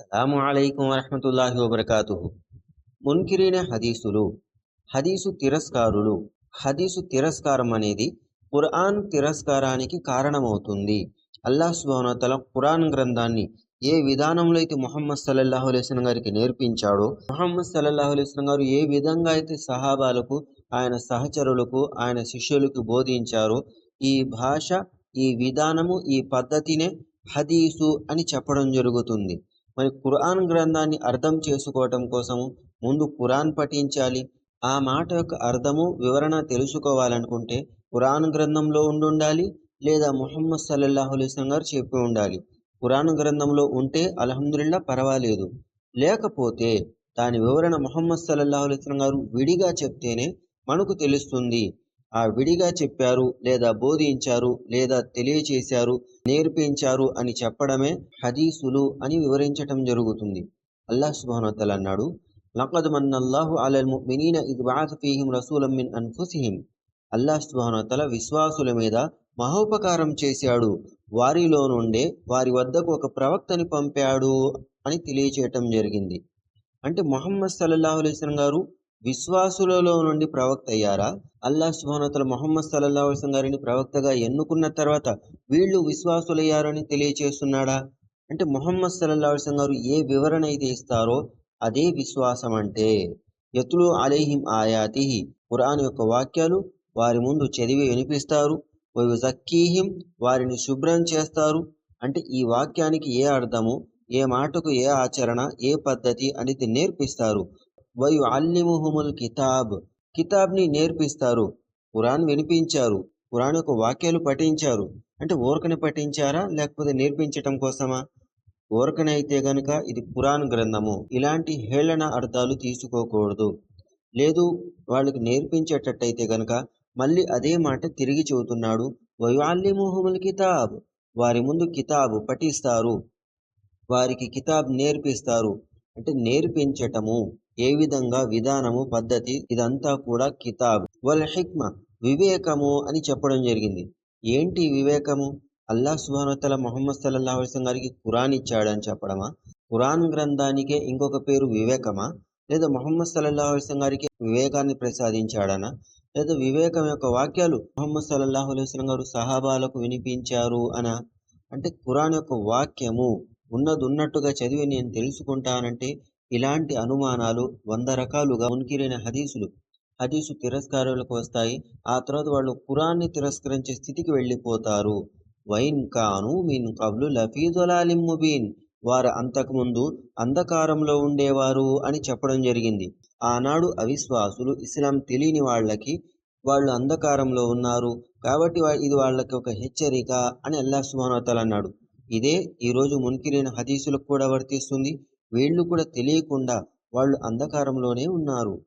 అస్సలాము అలైకుం వరహమతుల్లాహి వబర్కాతు మున్కిరైన హదీసులు హదీసు తిరస్కారులు హదీసు తిరస్కారం అనేది ఖురాన్ తిరస్కారానికి కారణమవుతుంది. అల్లాహ్ సుబానతల ఖురాన్ గ్రంథాన్ని ఏ విధానంలో అయితే ముహమ్మద్ సల్లల్లాహు అలైస్లం గారికి నేర్పించాడో ముహమ్మద్ సల్లల్లాహు అలైస్లం గారు ఏ విధంగా అయితే సహాబాలకు ఆయన సహచరులకు ఆయన శిష్యులకు బోధించారో ఈ భాష ఈ విధానము ఈ పద్ధతినే హదీసు అని చెప్పడం జరుగుతుంది. మరి ఖురాన్ గ్రంథాన్ని అర్థం చేసుకోవటం కోసము ముందు ఖురాన్ పఠించాలి. ఆ మాట యొక్క అర్థము వివరణ తెలుసుకోవాలనుకుంటే ఖురాన్ గ్రంథంలో ఉండుండాలి లేదా ముహమ్మద్ సల్లల్లాహు అలైస్లం గారు చెప్పి ఉండాలి. ఖురాన్ గ్రంథంలో ఉంటే అల్హమ్దుల్లా పర్వాలేదు. లేకపోతే దాని వివరణ ముహమ్మద్ సల్లల్లాహు అలైస్లం గారు విడిగా చెప్తేనే మనకు తెలుస్తుంది. ఆ విడిగా చెప్పారు లేదా బోధించారు లేదా తెలియచేశారు నేర్పించారు అని చెప్పడమే హదీసులు అని వివరించటం జరుగుతుంది. అల్లాహ్ సుబానతల్ అన్నాడు లaqad మన్నల్లాహు అలల్ ముమినీన ఇది బఅథ ఫీహిం రసూలం మిన్ అన్ఫుసిహిం. అల్లాహ్ సుబానతల విశ్వాసుల మీద మహోపకారం చేశాడు. వారిలో నుండే వారి వద్దకు ఒక ప్రవక్తని పంపాడు అని తెలియచేయటం జరిగింది. అంటే మొహమ్మద్ సల్లల్లాహు అలైస్లం గారు విశ్వాసులలో నుండి ప్రవక్త అయ్యారా అల్లాహ్ సుహానతల మొహమ్మద్ సల్లల్లా అలైస్లం గారిని ప్రవక్తగా ఎన్నుకున్న తర్వాత వీళ్ళు విశ్వాసులయ్యారని తెలియచేస్తున్నాడా? అంటే మొహమ్మద్ సల్లల్లా అలైస్లం గారు ఏ వివరణ అయితే ఇస్తారో అదే విశ్వాసం అంటే యతులు అలీహిం ఆయాతిహి ఖురాన్ యొక్క వాక్యాలు వారి ముందు చదివి వినిపిస్తారు. జక్కీహిం వారిని శుభ్రం చేస్తారు. అంటే ఈ వాక్యానికి ఏ అర్థము ఏ మాటకు ఏ ఆచరణ ఏ పద్ధతి అనేది నేర్పిస్తారు. వయు అల్లిముహుముల్ కితాబ్. కితాబ్ని నేర్పిస్తారు. ఖురాన్ వినిపించారు. ఖురాన్ యొక్క వాక్యాలు పఠించారు. అంటే ఓరకని పఠించారా? లేకపోతే నేర్పించటం కోసమా? ఓరకనైతే గనుక ఇది ఖురాన్ గ్రంథము. ఇలాంటి హేళన అర్థాలు తీసుకోకూడదు. లేదు వాళ్ళకి నేర్పించేటట్టయితే గనుక మళ్ళీ అదే మాట తిరిగి చెబుతున్నాడు. వయుఅల్లిముహుముల్ కితాబ్. వారి ముందు కితాబ్ పఠిస్తారు. వారికి కితాబ్ నేర్పిస్తారు. అంటే నేర్పించటము. ఏ విధంగా విధానము పద్ధతి ఇదంతా కూడా కితాబ్. వల్ హిక్మ వివేకము అని చెప్పడం జరిగింది. ఏంటి వివేకము? అల్లా సుబానతల మొహమ్మద్ సల్లాహు అలైస్లం గారికి ఖురాన్ ఇచ్చాడని చెప్పడమా? ఖురాన్ గ్రంథానికే ఇంకొక పేరు వివేకమా? లేదా మొహమ్మద్ సల్లాహు అలైస్లం గారికి వివేకాన్ని ప్రసాదించాడనా? లేదా వివేకం యొక్క వాక్యాలు మొహమ్మద్ సల్లాహు అలైస్లం గారు సహాబాలకు వినిపించారు అనా? అంటే ఖురాన్ యొక్క వాక్యము ఉన్నది ఉన్నట్టుగా చదివి నేను తెలుసుకుంటానంటే ఇలాంటి అనుమానాలు వంద రకాలుగా మున్కిరైన హదీసులు. హదీసు తిరస్కారాలకు వస్తాయి. ఆ తర్వాత వాళ్ళు ఖురాన్ని తిరస్కరించే స్థితికి వెళ్ళిపోతారు. వైన్ కాను మీన్ కబ్లు లఫీజులాలిం ముబీన్. వారు అంతకుముందు అంధకారంలో ఉండేవారు అని చెప్పడం జరిగింది. ఆనాడు అవిశ్వాసులు ఇస్లాం తెలియని వాళ్ళకి వాళ్ళు అంధకారంలో ఉన్నారు. కాబట్టి ఇది వాళ్ళకి ఒక హెచ్చరిక అని అల్లా సుమానతలు అన్నాడు. ఇదే ఈరోజు మున్కిరైన హదీసులకు కూడా వర్తిస్తుంది. వీళ్ళు కూడా తెలియకుండా వాళ్ళు అంధకారంలోనే ఉన్నారు.